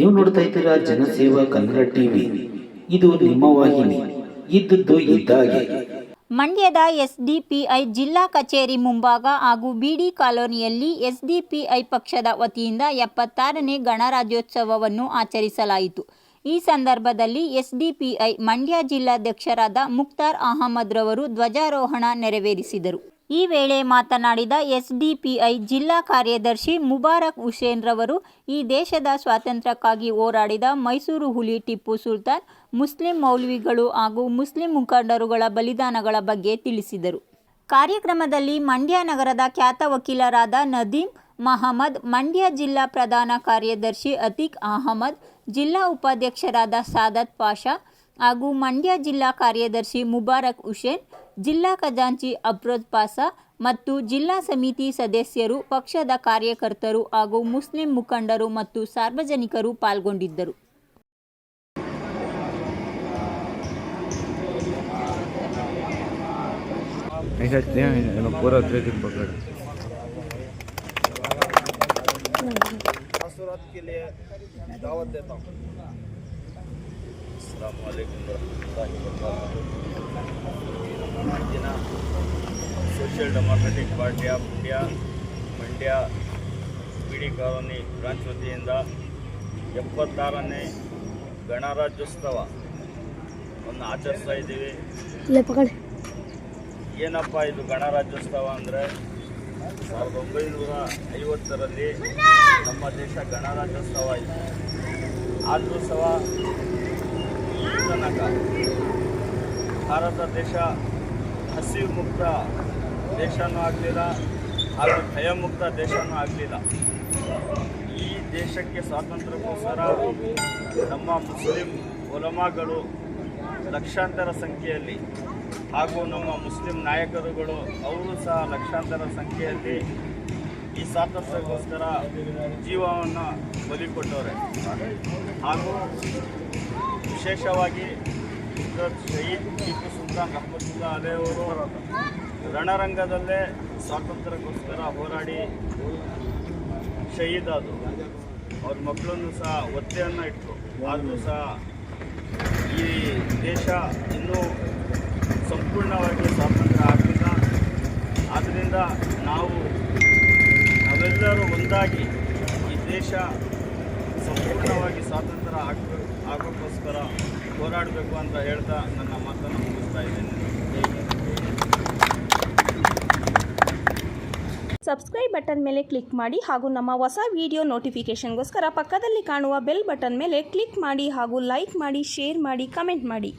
ನೀವು ನೋಡ್ತಾ ಇದ್ದೀರಾ ಜನಸೇವಾ ಕನ್ನಡ ಟಿವಿ. ಇದು ನಿಮ್ಮ ವಾಹಿನಿ. ಇದ್ದದ್ದು ಇದ್ದಾಗೆ. ಮಂಡ್ಯದ ಎಸ್ಡಿಪಿಐ ಜಿಲ್ಲಾ ಕಚೇರಿ ಮುಂಭಾಗ ಹಾಗೂ ಬಿಡಿ ಕಾಲೋನಿಯಲ್ಲಿ ಎಸ್ಡಿಪಿಐ ಪಕ್ಷದ ವತಿಯಿಂದ ಎಪ್ಪತ್ತಾರನೇ ಗಣರಾಜ್ಯೋತ್ಸವವನ್ನು ಆಚರಿಸಲಾಯಿತು. ಈ ಸಂದರ್ಭದಲ್ಲಿ ಎಸ್ಡಿಪಿಐ ಮಂಡ್ಯ ಜಿಲ್ಲಾಧ್ಯಕ್ಷರಾದ ಮುಕ್ತಾರ್ ಅಹಮದ್ರವರು ಧ್ವಜಾರೋಹಣ ನೆರವೇರಿಸಿದರು. ಈ ವೇಳೆ ಮಾತನಾಡಿದ ಎಸ್ಡಿಪಿಐ ಜಿಲ್ಲಾ ಕಾರ್ಯದರ್ಶಿ ಮುಬಾರಕ್ ಹುಸೇನ್ ರವರು, ಈ ದೇಶದ ಸ್ವಾತಂತ್ರ್ಯಕ್ಕಾಗಿ ಹೋರಾಡಿದ ಮೈಸೂರು ಹುಲಿ ಟಿಪ್ಪು ಸುಲ್ತಾನ್, ಮುಸ್ಲಿಂ ಮೌಲ್ವಿಗಳು ಹಾಗೂ ಮುಸ್ಲಿಂ ಮುಖಂಡರುಗಳ ಬಲಿದಾನಗಳ ಬಗ್ಗೆ ತಿಳಿಸಿದರು. ಕಾರ್ಯಕ್ರಮದಲ್ಲಿ ಮಂಡ್ಯ ನಗರದ ಖ್ಯಾತ ವಕೀಲರಾದ ನದೀಂ ಮಹಮ್ಮದ್, ಮಂಡ್ಯ ಜಿಲ್ಲಾ ಪ್ರಧಾನ ಕಾರ್ಯದರ್ಶಿ ಅತೀಕ್ ಅಹಮದ್, ಜಿಲ್ಲಾ ಉಪಾಧ್ಯಕ್ಷರಾದ ಸಾದತ್ ಪಾಷಾ ಹಾಗೂ ಮಂಡ್ಯ ಜಿಲ್ಲಾ ಕಾರ್ಯದರ್ಶಿ ಮುಬಾರಕ್ ಹುಸೇನ್ ಜಿಲ್ಲಾ ಖಜಾಂಚಿ ಅಬ್ರೋದ್ ಪಾಸಾ ಮತ್ತು ಜಿಲ್ಲಾ ಸಮಿತಿ ಸದಸ್ಯರು ಪಕ್ಷದ ಕಾರ್ಯಕರ್ತರು ಹಾಗೂ ಮುಸ್ಲಿಂ ಮುಖಂಡರು ಮತ್ತು ಸಾರ್ವಜನಿಕರು ಪಾಲ್ಗೊಂಡಿದ್ದರು ऐसा क्या पूरा ट्रेकिंग पकड़ तासुरात के लिए दावत देता हूँ ಅಸ್ಸಲಾಮಲೈಕುಮ್ ವರಹಮತುಲ್ಲಾಹಿ ವಬರಕಾತುಹು ದಿನ social democratic party of India Mandya BD colony branch ವತಿಯಿಂದ ಎಪ್ಪತ್ತಾರನೇ ಗಣರಾಜ್ಯೋತ್ಸವವನ್ನು ಆಚರಿಸ್ತಾ ಇದ್ದೀವಿ. ಏನಪ್ಪ ಇದು ಗಣರಾಜ್ಯೋತ್ಸವ ಅಂದರೆ? ಸಾವಿರದ ಒಂಬೈನೂರ ಐವತ್ತರಲ್ಲಿ ನಮ್ಮ ದೇಶ ಗಣರಾಜ್ಯೋತ್ಸವ ಆಯಿತು. ಆದರೂ ಸಹ ಈ ಭಾರತ ದೇಶ ಹಸಿವು ಮುಕ್ತ ದೇಶನೂ ಆಗಲಿಲ್ಲ ಹಾಗೂ ಭಯಮುಕ್ತ ದೇಶನೂ ಆಗಲಿಲ್ಲ. ಈ ದೇಶಕ್ಕೆ ಸ್ವಾತಂತ್ರ್ಯಕ್ಕೋಸ್ಕರ ನಮ್ಮ ಮುಸ್ಲಿಂ ಒಲಮಾಗಳು ಲಕ್ಷಾಂತರ ಸಂಖ್ಯೆಯಲ್ಲಿ ಹಾಗೂ ನಮ್ಮ ಮುಸ್ಲಿಂ ನಾಯಕರುಗಳು ಅವರು ಸಹ ಲಕ್ಷಾಂತರ ಸಂಖ್ಯೆಯಲ್ಲಿ ಈ ಸ್ವಾತಂತ್ರ್ಯಕ್ಕೋಸ್ಕರ ಜೀವವನ್ನು ಬಲಿ ಕೊಟ್ಟವ್ರೆ ಹಾಗೂ ವಿಶೇಷವಾಗಿ ಶಹೀದ್ ಟಿಪ್ಪು ಸುಲ್ತಾನ್ ರಹಮತುಲ್ಲಾ ಅಲೆಯವರು ರಣರಂಗದಲ್ಲೇ ಸ್ವಾತಂತ್ರ್ಯಕ್ಕೋಸ್ಕರ ಹೋರಾಡಿ ಶಹೀದ್ ಆದರು. ಅವ್ರ ಮಕ್ಕಳನ್ನು ಸಹ ಒತ್ತೆಯನ್ನು ಇಟ್ಟರು ಆದರೂ ಸಹ ಈ ದೇಶ ಇನ್ನೂ ಸಂಪೂರ್ಣವಾಗಿ ಸ್ವಾತಂತ್ರ್ಯ ಆಗಲಿಲ್ಲ. ಆದ್ದರಿಂದ ನಾವು ನಾವೆಲ್ಲರೂ ಒಂದಾಗಿ ಈ ದೇಶ ಸಂಪೂರ್ಣವಾಗಿ ಸ್ವಾತಂತ್ರ್ಯ ಆಗಬೇಕು. ಆಗೋಕ್ಕೋಸ್ಕರ ಹೋರಾಡಬೇಕು ಅಂತ ಹೇಳ್ತಾ ನನ್ನ ಮಾತನ್ನು ಮುಗಿಸ್ತಾ ಇದ್ದೇನೆ. ಸಬ್ಸ್ಕ್ರೈಬ್ ಬಟನ್ ಮೇಲೆ ಕ್ಲಿಕ್ ಮಾಡಿ ಹಾಗೂ ನಮ್ಮ ಹೊಸ ವಿಡಿಯೋ ನೋಟಿಫಿಕೇಷನ್ಗೋಸ್ಕರ ಪಕ್ಕದಲ್ಲಿ ಕಾಣುವ ಬೆಲ್ ಬಟನ್ ಮೇಲೆ ಕ್ಲಿಕ್ ಮಾಡಿ ಹಾಗೂ ಲೈಕ್ ಮಾಡಿ ಶೇರ್ ಮಾಡಿ ಕಮೆಂಟ್ ಮಾಡಿ.